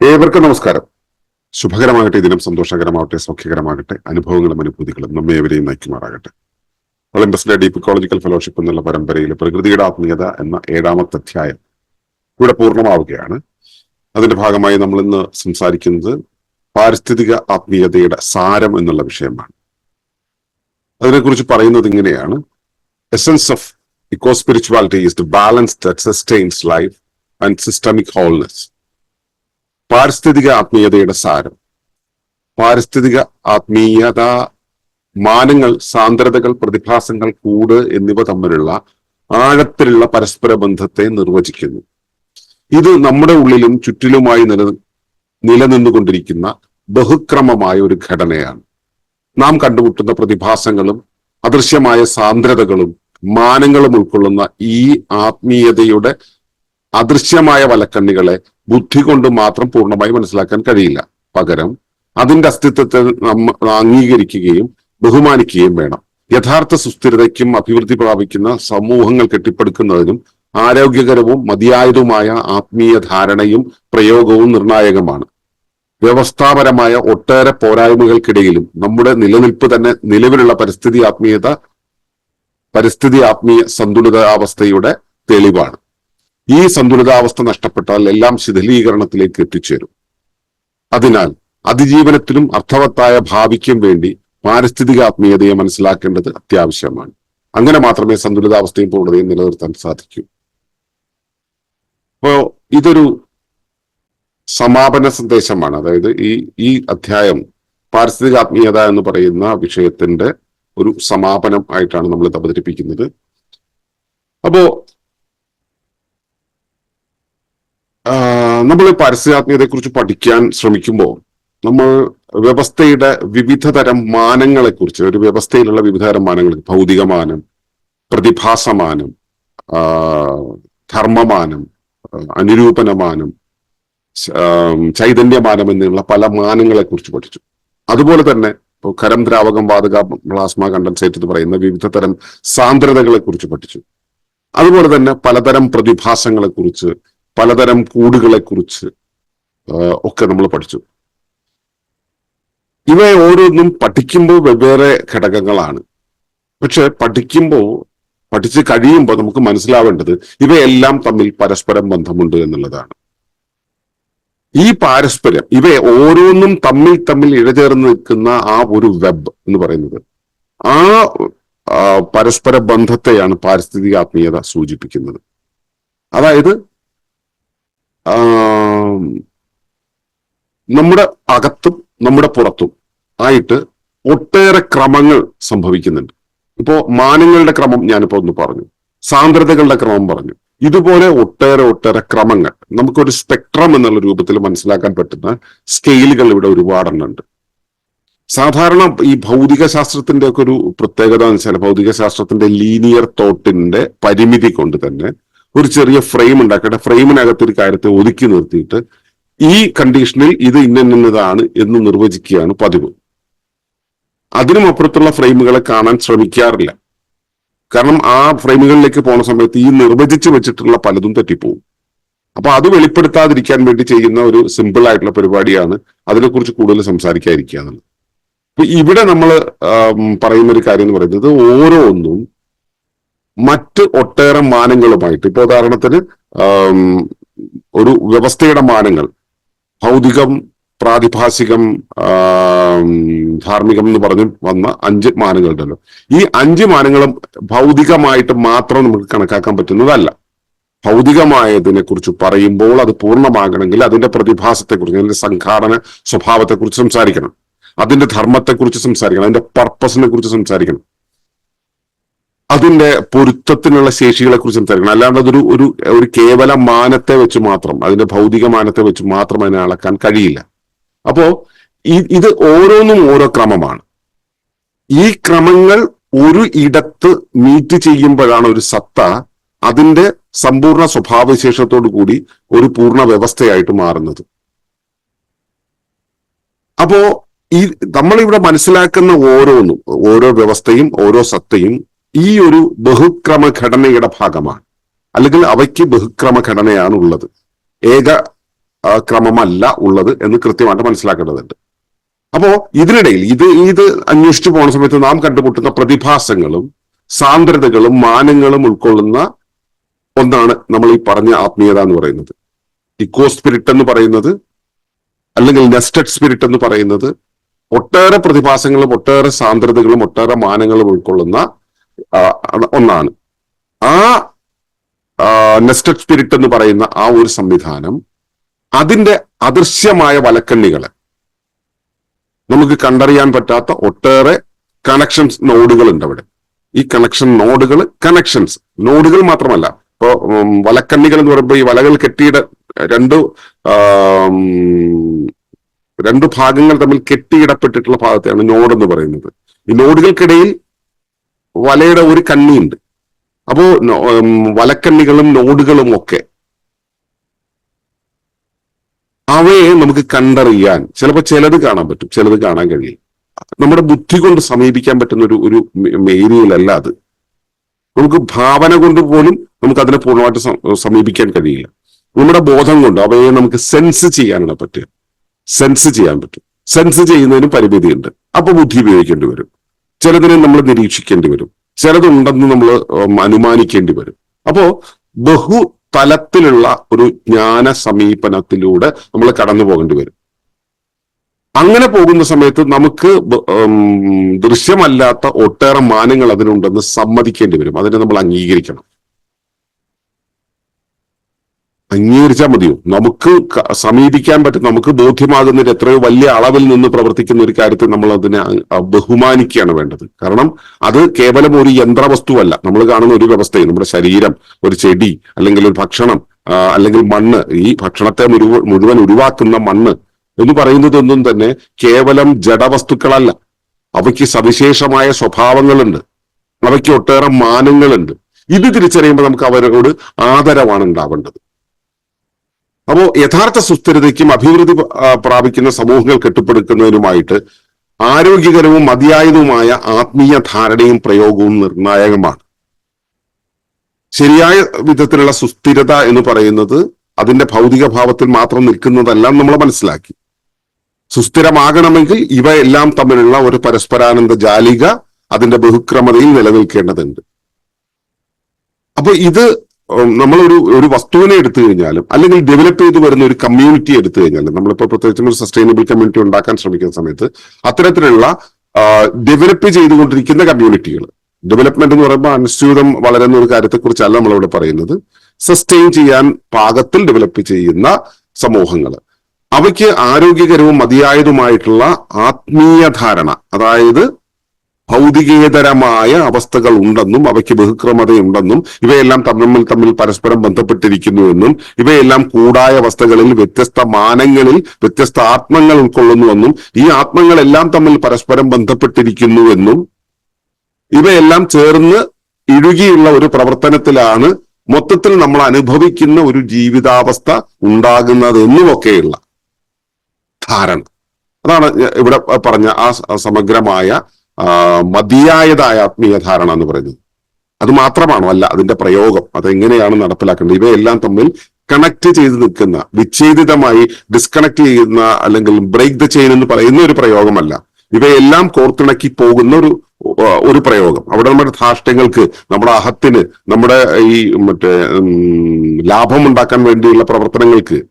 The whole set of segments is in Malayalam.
ഏവർക്കും നമസ്കാരം. ശുഭകരമാകട്ടെ ഇതിനും സന്തോഷകരമാവട്ടെ സൗഖ്യകരമാകട്ടെ അനുഭവങ്ങളും അനുഭൂതികളും നമ്മെ എവരെയും നയിക്കുമാറാകട്ടെ. ഒളിമ്പസിലെ ഡീപ് ഇക്കോളജിക്കൽ ഫെലോഷിപ്പ് എന്നുള്ള പരമ്പരയിൽ പ്രകൃതിയുടെ ആത്മീയത എന്ന ഏഴാമത്തെ അധ്യായം ഇവിടെ പൂർണമാവുകയാണ്. അതിന്റെ ഭാഗമായി നമ്മൾ ഇന്ന് സംസാരിക്കുന്നത് പാരിസ്ഥിതിക ആത്മീയതയുടെ സാരം എന്നുള്ള വിഷയമാണ്. അതിനെക്കുറിച്ച് പറയുന്നത് ഇങ്ങനെയാണ്. Essence of eco spirituality is the balance that sustains life and systemic wholeness പാരിസ്ഥിതിക ആത്മീയതയുടെ സാരം. പാരിസ്ഥിതിക ആത്മീയത മാനങ്ങൾ സാന്ദ്രതകൾ പ്രതിഭാസങ്ങൾ കൂട് എന്നിവ തമ്മിലുള്ള ആഴത്തിലുള്ള പരസ്പര ബന്ധത്തെ നിർവചിക്കുന്നു. ഇത് നമ്മുടെ ഉള്ളിലും ചുറ്റിലുമായി നില നിലനിന്നുകൊണ്ടിരിക്കുന്ന ബഹുക്രമമായ ഒരു ഘടനയാണ്. നാം കണ്ടുമുട്ടുന്ന പ്രതിഭാസങ്ങളും അദൃശ്യമായ സാന്ദ്രതകളും മാനങ്ങളും ഉൾക്കൊള്ളുന്ന ഈ ആത്മീയതയുടെ അദൃശ്യമായ വലക്കണ്ണികളെ ബുദ്ധി കൊണ്ട് മാത്രം പൂർണമായി മനസ്സിലാക്കാൻ കഴിയില്ല. പകരം അതിന്റെ അസ്തിത്വത്തെ അംഗീകരിക്കുകയും ബഹുമാനിക്കുകയും വേണം. യഥാർത്ഥ സുസ്ഥിരതയ്ക്കും അഭിവൃദ്ധി പ്രാപിക്കുന്ന സമൂഹങ്ങൾ കെട്ടിപ്പടുക്കുന്നതിനും ആരോഗ്യകരവും മതിയായതുമായ ആത്മീയ ധാരണയും പ്രയോഗവും നിർണായകമാണ്. വ്യവസ്ഥാപരമായ ഒട്ടേറെ പോരായ്മകൾക്കിടയിലും നമ്മുടെ നിലനിൽപ്പ് തന്നെ നിലവിലുള്ള പരിസ്ഥിതി ആത്മീയത പരിസ്ഥിതി ആത്മീയ സന്തുലിതാവസ്ഥയുടെ തെളിവാണ്. ഈ സന്തുലിതാവസ്ഥ നഷ്ടപ്പെട്ടാൽ എല്ലാം ശിഥിലീകരണത്തിലേക്ക് എത്തിച്ചേരും. അതിനാൽ അതിജീവനത്തിനും അർത്ഥവത്തായ ഭാവിക്കും വേണ്ടി പാരിസ്ഥിതിക ആത്മീയതയെ മനസ്സിലാക്കേണ്ടത് അത്യാവശ്യമാണ്. അങ്ങനെ മാത്രമേ സന്തുലിതാവസ്ഥയും പൂർണതയും നിലനിർത്താൻ സാധിക്കൂ. അപ്പോ ഇതൊരു സമാപന സന്ദേശമാണ്. അതായത് ഈ ഈ അധ്യായം പാരിസ്ഥിതിക ആത്മീയത എന്ന് പറയുന്ന വിഷയത്തിന്റെ ഒരു സമാപനം ആയിട്ടാണ് നമ്മൾ ഇത് അവതരിപ്പിക്കുന്നത്. അപ്പോ നമ്മൾ പരസ്യാത്മീയതയെക്കുറിച്ച് കുറിച്ച് പഠിക്കാൻ ശ്രമിക്കുമ്പോൾ നമ്മൾ വ്യവസ്ഥയുടെ വിവിധ തരം മാനങ്ങളെ കുറിച്ച് ഒരു വ്യവസ്ഥയിലുള്ള വിവിധ തരം മാനങ്ങൾ ഭൗതികമാനം പ്രതിഭാസമാനം ധർമ്മമാനം അനുരൂപനമാനം ചൈതന്യമാനം എന്നുള്ള പല മാനങ്ങളെക്കുറിച്ച് പഠിച്ചു. അതുപോലെ തന്നെ ഇപ്പോൾ ഖരം ദ്രാവകം വാതക പ്ലാസ്മ കണ്ടൻസേറ്റ് എന്ന് പറയുന്ന വിവിധ തരം സാന്ദ്രതകളെ കുറിച്ച് പഠിച്ചു. അതുപോലെ തന്നെ പലതരം പ്രതിഭാസങ്ങളെ കുറിച്ച് പലതരം കൂടുകളെ കുറിച്ച് ഒക്കെ നമ്മൾ പഠിച്ചു. ഇവയെ ഓരോന്നും പഠിക്കുമ്പോൾ വെവ്വേറെ ഘടകങ്ങളാണ്. പക്ഷെ പഠിക്കുമ്പോൾ പഠിച്ച് കഴിയുമ്പോൾ നമുക്ക് മനസ്സിലാവേണ്ടത് ഇവയെല്ലാം തമ്മിൽ പരസ്പരം ബന്ധമുണ്ട് എന്നുള്ളതാണ്. ഈ പാരസ്പര്യം ഇവയെ ഓരോന്നും തമ്മിൽ തമ്മിൽ ഇഴചേർന്ന് നിൽക്കുന്ന ആ ഒരു വെബ് എന്ന് പറയുന്നത് ആ പരസ്പര ബന്ധത്തെയാണ് പാരിസ്ഥിതിക ആത്മീയത സൂചിപ്പിക്കുന്നത്. അതായത് നമ്മുടെ അകത്തും നമ്മുടെ പുറത്തും ആയിട്ട് ഒട്ടേറെ ക്രമങ്ങൾ സംഭവിക്കുന്നുണ്ട്. ഇപ്പോ മാനങ്ങളുടെ ക്രമം ഞാനിപ്പോ ഒന്ന് പറഞ്ഞു. സാന്ദ്രതകളുടെ ക്രമം പറഞ്ഞു. ഇതുപോലെ ഒട്ടേറെ ഒട്ടേറെ ക്രമങ്ങൾ. നമുക്കൊരു സ്പെക്ട്രം എന്നുള്ള രൂപത്തിൽ മനസ്സിലാക്കാൻ പറ്റുന്ന സ്കെയിലുകൾ ഇവിടെ ഒരുപാടെണ്ണുണ്ട്. സാധാരണ ഈ ഭൗതിക ശാസ്ത്രത്തിന്റെ ഒക്കെ ഒരു പ്രത്യേകത എന്ന് വെച്ചാൽ ഭൗതിക ശാസ്ത്രത്തിന്റെ ലീനിയർ തോട്ടിന്റെ പരിമിതി കൊണ്ട് തന്നെ ഒരു ചെറിയ ഫ്രെയിം ഉണ്ടാക്കട്ടെ. ഫ്രെയിമിനകത്ത് ഒരു കാര്യത്തെ ഒതുക്കി നിർത്തിയിട്ട് ഈ കണ്ടീഷനിൽ ഇത് ഇന്നതാണ് എന്ന് നിർവചിക്കുകയാണ് പതിവ്. അതിനും അപ്പുറത്തുള്ള ഫ്രെയിമുകളെ കാണാൻ ശ്രമിക്കാറില്ല. കാരണം ആ ഫ്രെയിമുകളിലേക്ക് പോണ സമയത്ത് ഈ നിർവചിച്ച് വെച്ചിട്ടുള്ള പലതും തെറ്റിപ്പോവും. അപ്പൊ അത് വെളിപ്പെടുത്താതിരിക്കാൻ വേണ്ടി ചെയ്യുന്ന ഒരു സിമ്പിൾ ആയിട്ടുള്ള പരിപാടിയാണ് അതിനെക്കുറിച്ച് കൂടുതൽ സംസാരിക്കാതിരിക്കുക എന്നുള്ളത്. ഇവിടെ നമ്മൾ പറയുന്ന ഒരു കാര്യം എന്ന് പറയുന്നത് ഓരോന്നും മറ്റ് ഒട്ടേറെ മാനങ്ങളുമായിട്ട്. ഇപ്പൊ ഉദാഹരണത്തിന് ഒരു വ്യവസ്ഥയുടെ മാനങ്ങൾ. ഭൗതികം പ്രാതിഭാസികം ധാർമ്മികം എന്ന് പറഞ്ഞ് വന്ന അഞ്ച് മാനങ്ങളുണ്ടല്ലോ. ഈ അഞ്ച് മാനങ്ങളും ഭൗതികമായിട്ട് മാത്രം നമുക്ക് കണക്കാക്കാൻ പറ്റുന്നതല്ല. ഭൗതികമായതിനെ കുറിച്ച് പറയുമ്പോൾ അത് പൂർണമാകണമെങ്കിൽ അതിന്റെ പ്രതിഭാസത്തെക്കുറിച്ച് അതിന്റെ സംഘാടന സ്വഭാവത്തെക്കുറിച്ച് സംസാരിക്കണം. അതിന്റെ ധർമ്മത്തെക്കുറിച്ച് സംസാരിക്കണം. അതിന്റെ പർപ്പസിനെ കുറിച്ച് സംസാരിക്കണം. അതിന്റെ പൊരുത്തത്തിനുള്ള ശേഷികളെ കുറിച്ച് സംസാരിക്കണം അല്ലാണ്ട് അതൊരു ഒരു ഒരു കേവല മാനത്തെ വെച്ച് മാത്രം അതിന്റെ ഭൗതിക മാനത്തെ വെച്ച് മാത്രം അതിനെ അളക്കാൻ കഴിയില്ല. അപ്പോ ഇത് ഓരോന്നും ഓരോ ക്രമമാണ്. ഈ ക്രമങ്ങൾ ഒരു ഇടത്ത് മീറ്റ് ചെയ്യുമ്പോഴാണ് ഒരു സത്ത അതിന്റെ സമ്പൂർണ സ്വഭാവവിശേഷത്തോടു കൂടി ഒരു പൂർണ വ്യവസ്ഥയായിട്ട് മാറുന്നത്. അപ്പോ ഈ നമ്മളിവിടെ മനസ്സിലാക്കുന്ന ഓരോന്നും ഓരോ വ്യവസ്ഥയും ഓരോ സത്തയും ഈ ഒരു ബഹുക്രമ ഘടനയുടെ ഭാഗമാണ്. അല്ലെങ്കിൽ അവയ്ക്ക് ബഹുക്രമ ഘടനയാണ് ഉള്ളത്. ഏക ക്രമമല്ല ഉള്ളത് എന്ന് കൃത്യമായിട്ട് മനസ്സിലാക്കേണ്ടതുണ്ട്. അപ്പോ ഇതിനിടയിൽ ഇത് ഇത് അന്വേഷിച്ചു പോകുന്ന സമയത്ത് നാം കണ്ടുമുട്ടുന്ന പ്രതിഭാസങ്ങളും സാന്ദ്രതകളും മാനങ്ങളും ഉൾക്കൊള്ളുന്ന ഒന്നാണ് നമ്മൾ ഈ പറഞ്ഞ ആത്മീയത എന്ന് പറയുന്നത്. ഇക്കോ സ്പിരിറ്റ് എന്ന് പറയുന്നത് അല്ലെങ്കിൽ നെസ്റ്റഡ് സ്പിരിറ്റ് എന്ന് പറയുന്നത് ഒട്ടേറെ പ്രതിഭാസങ്ങളും ഒട്ടേറെ സാന്ദ്രതകളും ഒട്ടേറെ മാനങ്ങളും ഉൾക്കൊള്ളുന്ന ഒന്നാണ്. ആ നെസ്റ്റഡ് സ്പിരിറ്റ് എന്ന് പറയുന്ന ആ ഒരു സംവിധാനം അതിന്റെ അദൃശ്യമായ വലക്കണ്ണികളെ നമുക്ക് കണ്ടറിയാൻ പറ്റാത്ത ഒട്ടേറെ കണക്ഷൻസ് നോഡുകൾ ഉണ്ട് അവിടെ. ഈ കണക്ഷൻ നോഡുകൾ കണക്ഷൻസ് നോഡുകൾ മാത്രമല്ല. ഇപ്പോ വലക്കണ്ണികൾ എന്ന് പറയുമ്പോൾ ഈ വലകൾ കെട്ടിയിട രണ്ട് രണ്ടു ഭാഗങ്ങൾ തമ്മിൽ കെട്ടിയിടപ്പെട്ടിട്ടുള്ള ഭാഗത്തെയാണ് നോഡ് എന്ന് പറയുന്നത്. ഈ നോഡുകൾക്കിടയിൽ വലയുടെ ഒരു കണ്ണിയുണ്ട്. അപ്പോ വലക്കണ്ണികളും നോഡുകളും ഒക്കെ അവയെ നമുക്ക് കണ്ടറിയാൻ ചിലപ്പോൾ ചിലത് കാണാൻ പറ്റും ചിലത് കാണാൻ കഴിയും. നമ്മുടെ ബുദ്ധി കൊണ്ട് സമീപിക്കാൻ പറ്റുന്ന ഒരു ഒരു ഏരിയയിലല്ല അത്. നമുക്ക് ഭാവന കൊണ്ട് പോലും നമുക്ക് അതിനെ പൂർണമായിട്ട് സമീപിക്കാൻ കഴിയില്ല. നമ്മുടെ ബോധം കൊണ്ട് അവയെ നമുക്ക് സെൻസ് ചെയ്യാനാണ് പറ്റുക. സെൻസ് ചെയ്യാൻ പറ്റും. സെൻസ് ചെയ്യുന്നതിന് പരിമിതിയുണ്ട്. അപ്പൊ ബുദ്ധി ഉപയോഗിക്കേണ്ടി വരും. ചിലതിനെ നമ്മൾ നിരീക്ഷിക്കേണ്ടി വരും. ചിലതുണ്ടെന്ന് നമ്മൾ അനുമാനിക്കേണ്ടി വരും. അപ്പോ ബഹു തലത്തിലുള്ള ഒരു ജ്ഞാന സമീപനത്തിലൂടെ നമ്മൾ കടന്നു പോകേണ്ടി വരും. അങ്ങനെ പോകുന്ന സമയത്ത് നമുക്ക് ദൃശ്യമല്ലാത്ത ഒട്ടേറെ മാനങ്ങൾ അതിനുണ്ടെന്ന് സമ്മതിക്കേണ്ടി വരും. അതിനെ നമ്മൾ അംഗീകരിക്കണം. അംഗീകരിച്ചാൽ മതിയോ? നമുക്ക് സമീപിക്കാൻ പറ്റും. നമുക്ക് ബോധ്യമാകുന്നതിന് എത്രയോ വലിയ അളവിൽ നിന്ന് പ്രവർത്തിക്കുന്ന ഒരു കാര്യത്തെ നമ്മൾ അതിനെ ബഹുമാനിക്കുകയാണ് വേണ്ടത്. കാരണം അത് കേവലം ഒരു യന്ത്രവസ്തുവല്ല. നമ്മൾ കാണുന്ന ഒരു വ്യവസ്ഥയെ നമ്മുടെ ശരീരം ഒരു ചെടി അല്ലെങ്കിൽ ഒരു ഭക്ഷണം അല്ലെങ്കിൽ മണ്ണ് ഈ ഭക്ഷണത്തെ മുഴുവ- മുഴുവൻ ഉരുവാക്കുന്ന മണ്ണ് എന്ന് പറയുന്നതൊന്നും തന്നെ കേവലം ജഡവസ്തുക്കളല്ല. അവയ്ക്ക് സവിശേഷമായ സ്വഭാവങ്ങളുണ്ട്. അവയ്ക്ക് ഒട്ടേറെ മാനങ്ങളുണ്ട്. ഇത് തിരിച്ചറിയുമ്പോൾ നമുക്ക് അവരോട് ആദരവാണ് ഉണ്ടാവേണ്ടത്. അപ്പോ യഥാർത്ഥ സുസ്ഥിരതയ്ക്കും അഭിവൃദ്ധി പ്രാപിക്കുന്ന സമൂഹങ്ങൾ കെട്ടിപ്പടുക്കുന്നതിനുമായിട്ട് ആരോഗ്യകരവും മതിയായതുമായ ആത്മീയ ധാരണയും പ്രയോഗവും നിർണായകമാണ്. ശരിയായ വിധത്തിലുള്ള സുസ്ഥിരത എന്ന് പറയുന്നത് അതിന്റെ ഭൗതിക ഭാവത്തിൽ മാത്രം നിൽക്കുന്നതല്ല നമ്മൾ മനസ്സിലാക്കി. സുസ്ഥിരമാകണമെങ്കിൽ ഇവയെല്ലാം തമ്മിലുള്ള ഒരു പരസ്പരാനന്ദ ജാലിക അതിന്റെ ബഹുക്രമതയിൽ നിലനിൽക്കേണ്ടതുണ്ട്. അപ്പൊ ഇത് നമ്മളൊരു ഒരു വസ്തുവിനെ എടുത്തു കഴിഞ്ഞാലും അല്ലെങ്കിൽ ഡെവലപ്പ് ചെയ്ത് വരുന്ന ഒരു കമ്മ്യൂണിറ്റി എടുത്തു കഴിഞ്ഞാലും നമ്മളിപ്പോ പ്രത്യേകിച്ചും ഒരു സസ്റ്റൈനബിൾ കമ്മ്യൂണിറ്റി ഉണ്ടാക്കാൻ ശ്രമിക്കുന്ന സമയത്ത് അത്തരത്തിലുള്ള ഡെവലപ്പ് ചെയ്തുകൊണ്ടിരിക്കുന്ന കമ്മ്യൂണിറ്റികൾ ഡെവലപ്മെന്റ് എന്ന് പറയുമ്പോൾ അനുസ്യൂതം വളരുന്ന ഒരു കാര്യത്തെക്കുറിച്ചല്ല നമ്മളിവിടെ പറയുന്നത് സസ്റ്റെയിൻ ചെയ്യാൻ പാകത്തിൽ ഡെവലപ്പ് ചെയ്യുന്ന സമൂഹങ്ങൾ. അവയ്ക്ക് ആരോഗ്യകരവും മതിയായതുമായിട്ടുള്ള ആത്മീയ ധാരണ അതായത് ഭൗതികേതരമായ അവസ്ഥകൾ ഉണ്ടെന്നും അവയ്ക്ക് ബഹുക്രമതയുണ്ടെന്നും ഇവയെല്ലാം തമ്മിൽ തമ്മിൽ പരസ്പരം ബന്ധപ്പെട്ടിരിക്കുന്നുവെന്നും ഇവയെല്ലാം കൂടായ അവസ്ഥകളിൽ വ്യത്യസ്ത മാനങ്ങളിൽ വ്യത്യസ്ത ആത്മങ്ങൾ ഉൾക്കൊള്ളുന്നുവെന്നും ഈ ആത്മങ്ങളെല്ലാം തമ്മിൽ പരസ്പരം ബന്ധപ്പെട്ടിരിക്കുന്നുവെന്നും ഇവയെല്ലാം ചേർന്ന് ഇഴുകിയുള്ള ഒരു പ്രവർത്തനത്തിലാണ് മൊത്തത്തിൽ നമ്മൾ അനുഭവിക്കുന്ന ഒരു ജീവിതാവസ്ഥ ഉണ്ടാകുന്നതെന്നുമൊക്കെയുള്ള ധാരണ. അതാണ് ഇവിടെ പറഞ്ഞ ആ സമഗ്രമായ മതിയായതായ ആത്മീയ ധാരണ എന്ന് പറയുന്നത്. അത് മാത്രമാണോ? അല്ല അതിന്റെ പ്രയോഗം. അതെങ്ങനെയാണ് നടപ്പിലാക്കേണ്ടത്? ഇവയെല്ലാം തമ്മിൽ കണക്ട് ചെയ്ത് നിൽക്കുന്ന വിച്ഛേദിതമായി ഡിസ്കണക്ട് ചെയ്യുന്ന അല്ലെങ്കിൽ ബ്രേക്ക് ദ ചെയിൻ എന്ന് പറയുന്ന ഒരു പ്രയോഗമല്ല. ഇവയെല്ലാം കോർത്തിണക്കി പോകുന്ന ഒരു ഒരു പ്രയോഗം. അവിടെ നമ്മുടെ ധാഷ്ട്യങ്ങൾക്ക് നമ്മുടെ അഹത്തിന് നമ്മുടെ ഈ മറ്റേ ലാഭം ഉണ്ടാക്കാൻ വേണ്ടിയുള്ള പ്രവർത്തനങ്ങൾക്ക്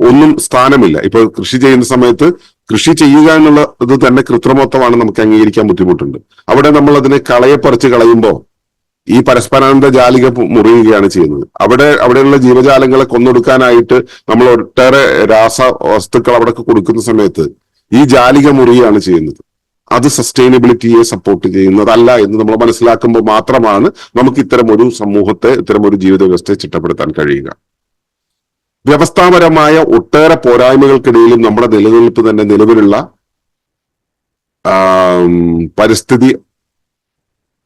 ഒന്നും സ്ഥാനമില്ല. ഇപ്പൊ കൃഷി ചെയ്യുന്ന സമയത്ത് കൃഷി ചെയ്യുക എന്നുള്ള ഇത് തന്നെ കൃത്രിമത്വമാണ് നമുക്ക് അംഗീകരിക്കാൻ ബുദ്ധിമുട്ടുണ്ട്. അവിടെ നമ്മൾ അതിനെ കളയെ പറിച്ച് കളയുമ്പോൾ ഈ പരസ്പരാനന്ദ ജാലിക മുറിയുകയാണ് ചെയ്യുന്നത്. അവിടെ അവിടെയുള്ള ജീവജാലങ്ങളെ കൊന്നൊടുക്കാനായിട്ട് നമ്മൾ ഒട്ടേറെ രാസ വസ്തുക്കൾ അവിടെ കൊടുക്കുന്ന സമയത്ത് ഈ ജാലിക മുറിയാണ് ചെയ്യുന്നത്. അത് സസ്റ്റൈനബിലിറ്റിയെ സപ്പോർട്ട് ചെയ്യുന്നതല്ല എന്ന് നമ്മൾ മനസ്സിലാക്കുമ്പോൾ മാത്രമാണ് നമുക്ക് ഇത്തരം ഒരു സമൂഹത്തെ ഇത്തരം ഒരു ജീവിത വ്യവസ്ഥയെ ചിട്ടപ്പെടുത്താൻ കഴിയുക. വ്യവസ്ഥാപരമായ ഒട്ടേറെ പോരായ്മകൾക്കിടയിലും നമ്മുടെ നിലനിൽപ്പ് തന്നെ നിലവിലുള്ള പരിസ്ഥിതി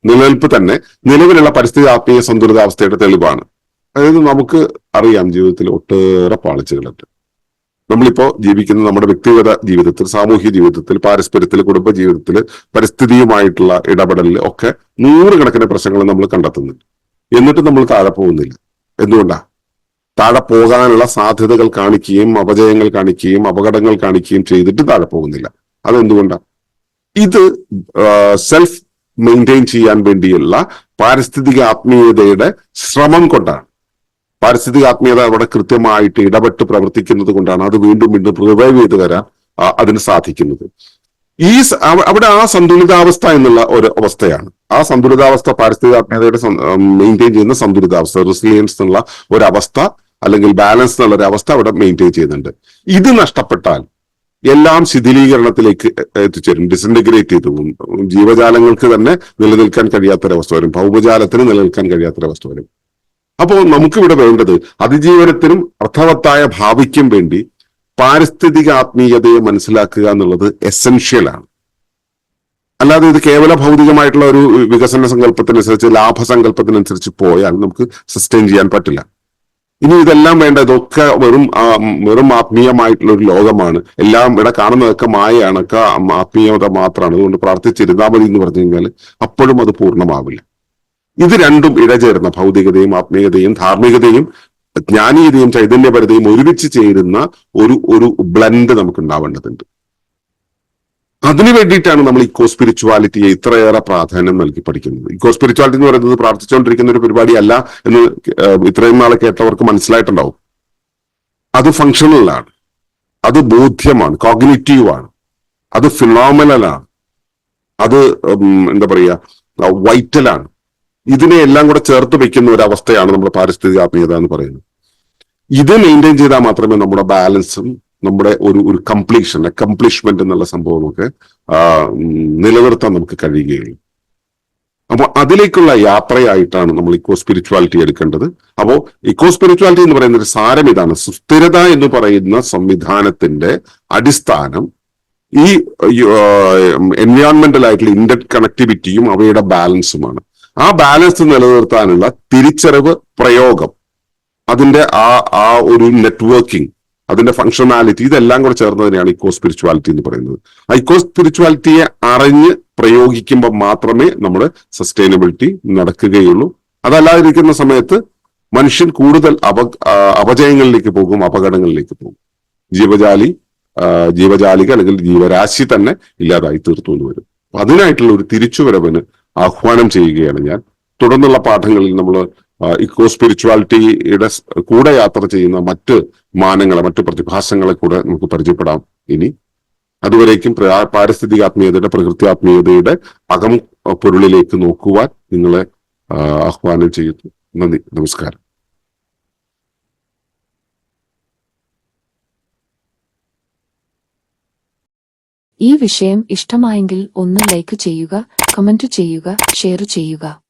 നിലനിൽപ്പ് തന്നെ നിലവിലുള്ള പരിസ്ഥിതി ആത്മീയ സന്തുലിതാവസ്ഥയുടെ തെളിവാണ്. അതായത് നമുക്ക് അറിയാം ജീവിതത്തിൽ ഒട്ടേറെ പാളിച്ചകളുണ്ട്. നമ്മളിപ്പോ ജീവിക്കുന്ന നമ്മുടെ വ്യക്തിഗത ജീവിതത്തിൽ സാമൂഹ്യ ജീവിതത്തിൽ പാരസ്പര്യത്തിൽ കുടുംബ ജീവിതത്തിൽ പരിസ്ഥിതിയുമായിട്ടുള്ള ഇടപെടലിൽ ഒക്കെ നൂറുകണക്കിന് പ്രശ്നങ്ങൾ നമ്മൾ കണ്ടെത്തുന്നുണ്ട്. എന്നിട്ട് നമ്മൾ താഴെ പോകുന്നില്ല. എന്തുകൊണ്ടാ? താഴെ പോകാനുള്ള സാധ്യതകൾ കാണിക്കുകയും അപജയങ്ങൾ കാണിക്കുകയും അപകടങ്ങൾ കാണിക്കുകയും ചെയ്തിട്ട് താഴെ പോകുന്നില്ല. അതെന്തുകൊണ്ടാണ് ഇത് സെൽഫ് മെയിന്റെയിൻ ചെയ്യാൻ വേണ്ടിയുള്ള പാരിസ്ഥിതിക ആത്മീയതയുടെ ശ്രമം കൊണ്ടാണ്. പാരിസ്ഥിതിക ആത്മീയത അവിടെ കൃത്യമായിട്ട് ഇടപെട്ട് പ്രവർത്തിക്കുന്നത് കൊണ്ടാണ് അത് വീണ്ടും വീണ്ടും റിവൈവ് ചെയ്ത് വരാൻ അതിന് സാധിക്കുന്നത്. ഈ അവിടെ ആ സന്തുലിതാവസ്ഥ എന്നുള്ള ഒരു അവസ്ഥയാണ്. ആ സന്തുലിതാവസ്ഥ പാരിസ്ഥിതിക ആത്മീയതയുടെ മെയിന്റെയിൻ ചെയ്യുന്ന സന്തുലിതാവസ്ഥ റെസിലിയൻസ് എന്നുള്ള ഒരു അവസ്ഥ അല്ലെങ്കിൽ ബാലൻസ് എന്നുള്ള ഒരു അവസ്ഥ അവിടെ മെയിന്റെയിൻ ചെയ്യുന്നുണ്ട്. ഇത് നഷ്ടപ്പെട്ടാൽ എല്ലാം ശിഥിലീകരണത്തിലേക്ക് എത്തിച്ചേരും. ഡിസിന്റഗ്രേറ്റ് ചെയ്തു. പോകും. ജീവജാലങ്ങൾക്ക് തന്നെ നിലനിൽക്കാൻ കഴിയാത്തൊരവസ്ഥ വരും. ഭൗമജാലത്തിന് നിലനിൽക്കാൻ കഴിയാത്തൊരവസ്ഥ വരും. അപ്പോൾ നമുക്കിവിടെ വേണ്ടത് അതിജീവനത്തിനും അർത്ഥവത്തായ ഭാവിക്കും വേണ്ടി പാരിസ്ഥിതിക ആത്മീയതയെ മനസ്സിലാക്കുക എന്നുള്ളത് എസെൻഷ്യൽ ആണ്. അല്ലാതെ ഇത് കേവല ഭൗതികമായിട്ടുള്ള ഒരു വികസന സങ്കല്പത്തിനനുസരിച്ച് ലാഭസങ്കല്പത്തിനനുസരിച്ച് പോയാൽ നമുക്ക് സസ്റ്റെയിൻ ചെയ്യാൻ പറ്റില്ല. ഇനി ഇതെല്ലാം വേണ്ട ഇതൊക്കെ വെറും വെറും ആത്മീയമായിട്ടുള്ള ഒരു ലോകമാണ്. എല്ലാം ഇവിടെ കാണുന്നതൊക്കെ മായയാണ് ഒക്കെ ആത്മീയത മാത്രമാണ് അതുകൊണ്ട് പ്രാർത്ഥിച്ചിരുന്നാൽ മതി എന്ന് പറഞ്ഞു കഴിഞ്ഞാൽ അപ്പോഴും അത് പൂർണമാവില്ല. ഇത് രണ്ടും ഇഴചേർന്ന ഭൗതികതയും ആത്മീയതയും ധാർമ്മികതയും ജ്ഞാനീയതയും ചൈതന്യപരതയും ഒരുമിച്ച് ചേരുന്ന ഒരു ഒരു ബ്ലെൻഡ് നമുക്ക് ഉണ്ടാവേണ്ടതുണ്ട് അതിനു വേണ്ടിയിട്ടാണ് നമ്മൾ ഇക്കോ സ്പിരിച്വാലിറ്റിയെ ഇത്രയേറെ പ്രാധാന്യം നൽകി പഠിക്കുന്നത്. ഇക്കോ സ്പിരിച്വാലിറ്റി എന്ന് പറയുന്നത് പ്രാർത്ഥിച്ചുകൊണ്ടിരിക്കുന്ന ഒരു പരിപാടിയല്ല എന്ന് ഇത്രയും നാളെ കേട്ടവർക്ക് മനസ്സിലായിട്ടുണ്ടാവും. അത് ഫങ്ഷണലാണ് അത് ബോധ്യമാണ് കോഗ്നിറ്റീവ് ആണ്. അത് ഫിനോമിനലാണ് അത് എന്താ പറയുക വൈറ്റലാണ് ഇതിനെ എല്ലാം കൂടെ ചേർത്ത് വെക്കുന്ന ഒരു അവസ്ഥയാണ് നമ്മുടെ പാരിസ്ഥിതിക ആത്മീയത എന്ന് പറയുന്നത്. ഇത് മെയിന്റെയിൻ ചെയ്താൽ മാത്രമേ നമ്മുടെ ബാലൻസും നമ്മുടെ ഒരു ഒരു കംപ്ലീഷൻ അക്കംപ്ലിഷ്മെന്റ് എന്നുള്ള സംഭവം നമുക്ക് നിലനിർത്താൻ നമുക്ക് കഴിയുകയുള്ളൂ. അപ്പൊ അതിലേക്കുള്ള യാത്രയായിട്ടാണ് നമ്മൾ ഇക്കോ സ്പിരിച്വാലിറ്റി എടുക്കേണ്ടത്. അപ്പോൾ ഇക്കോ സ്പിരിച്വാലിറ്റി എന്ന് പറയുന്ന ഒരു സാരം ഇതാണ്. സുസ്ഥിരത എന്ന് പറയുന്ന സംവിധാനത്തിന്റെ അടിസ്ഥാനം ഈ എൻവയോൺമെന്റൽ ആയിട്ടുള്ള ഇന്റർ കണക്ടിവിറ്റിയും അവയുടെ ബാലൻസുമാണ്. ആ ബാലൻസ് നിലനിർത്താനുള്ള തിരിച്ചറിവ് പ്രയോഗം അതിന്റെ ആ ആ ഒരു നെറ്റ്വർക്കിംഗ് അതിന്റെ ഫങ്ഷണാലിറ്റി ഇതെല്ലാം കൂടെ ചേർന്നതിനെയാണ് ഇക്കോ സ്പിരിച്വാലിറ്റി എന്ന് പറയുന്നത്. ആ ഇക്കോ സ്പിരിച്വാലിറ്റിയെ അറിഞ്ഞ് പ്രയോഗിക്കുമ്പോൾ മാത്രമേ നമ്മുടെ സസ്റ്റൈനബിലിറ്റി നടക്കുകയുള്ളൂ. അതല്ലാതിരിക്കുന്ന സമയത്ത് മനുഷ്യൻ കൂടുതൽ അപ അപജയങ്ങളിലേക്ക് പോകും അപകടങ്ങളിലേക്ക് പോകും. ജീവജാലി ജീവജാലിക അല്ലെങ്കിൽ ജീവരാശി തന്നെ ഇല്ലാതായി തീർത്തു എന്ന് വരും. അതിനായിട്ടുള്ള ഒരു തിരിച്ചുവരവിന് ആഹ്വാനം ചെയ്യുകയാണ് ഞാൻ. തുടർന്നുള്ള പാഠങ്ങളിൽ നമ്മൾ ഇക്കോ സ്പിരിച്വാലിറ്റിയുടെ കൂടെ യാത്ര ചെയ്യുന്ന മറ്റ് മാനങ്ങളെ മറ്റ് പ്രതിഭാസങ്ങളെ കൂടെ നമുക്ക് പരിചയപ്പെടാം ഇനി. അതുവരേക്കും പ്രാ- പാരിസ്ഥിതിക ആത്മീയതയുടെ പ്രകൃതി ആത്മീയതയുടെ അകം പൊരുളിലേക്ക് നോക്കുവാൻ നിങ്ങളെ ആഹ്വാനം ചെയ്യുന്നു. നന്ദി. നമസ്കാരം. ഈ വിഷയം ഇഷ്ടമായെങ്കിൽ ഒന്ന് ലൈക്ക് ചെയ്യുക കമന്റ് ചെയ്യുക ഷെയർ ചെയ്യുക.